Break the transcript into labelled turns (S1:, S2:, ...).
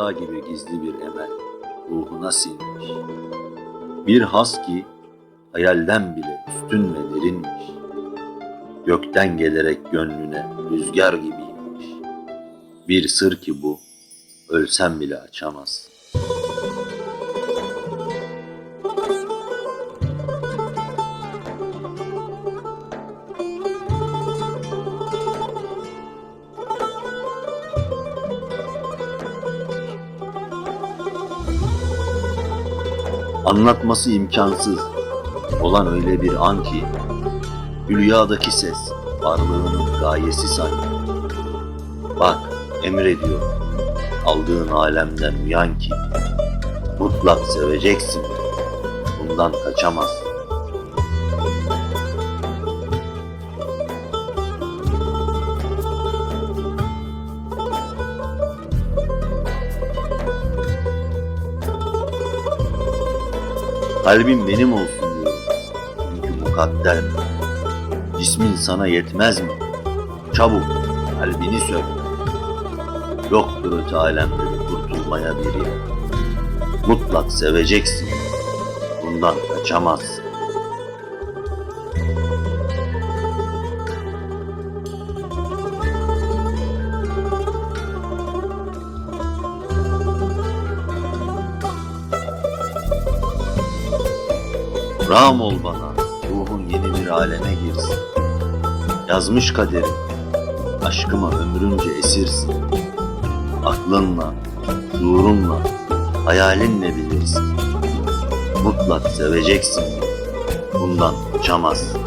S1: sevda gibi gizli bir emel ruhuna sinmiş. Bir has ki hayalden bile üstün ve derinmiş. Gökten gelerek gönlüne rüzgar gibiymiş. Bir sır ki bu, ölsem bile açamaz. Anlatması imkansız olan öyle bir an ki Hülyadaki ses varlığının gayesi sanki. Bak emrediyor aldığın alemden uyan ki mutlak seveceksin bundan kaçamaz. Kalbim benim olsun diyor. Çünkü mukadder. Cismin sana yetmez mi? Çabuk kalbini söyle. Yoktur öte alemde de kurtulmaya bir yer. Mutlak seveceksin. Bundan kaçamazsın. Ram ol bana, ruhun yeni bir aleme girsin. Yazmış kaderim, aşkıma ömrünce esirsin. Aklınla, şuurunla, hayalinle bilirsin. Mutlak seveceksin, bundan kaçamazsın.